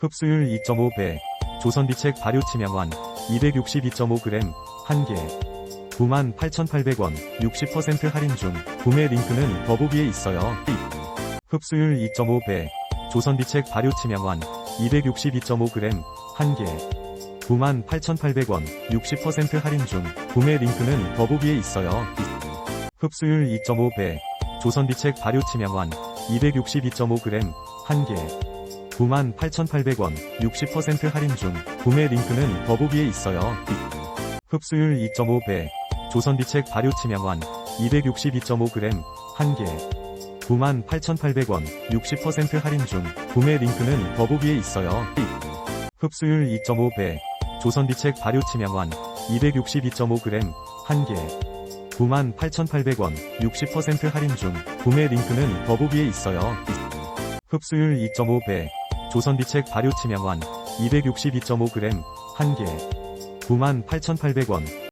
흡수율 2.5배, 조선비책 발효 치명환, 262.5g, 1개. 98,800원, 60% 할인 중, 구매 링크는 더보기에 있어요. 흡수율 2.5배, 조선비책 발효 치명환, 262.5g, 1개. 98,800원, 60% 할인 중, 구매 링크는 더보기에 있어요. 흡수율 2.5배, 조선비책 발효 치명환, 262.5g, 1개. 98,800원, 60% 할인 중, 구매 링크는 더보기에 있어요. 흡수율 2.5배, 조선비책 발효 치명환, 262.5g, 1개. 98,800원, 60% 할인 중, 구매 링크는 더보기에 있어요. 흡수율 2.5배, 조선비책 발효 치명환, 262.5g, 1개. 98,800원, 60% 할인 중, 구매 링크는 더보기에 있어요. 흡수율 2.5배, 조선비책 발효 치명환, 262.5g, 1개. 98,800원,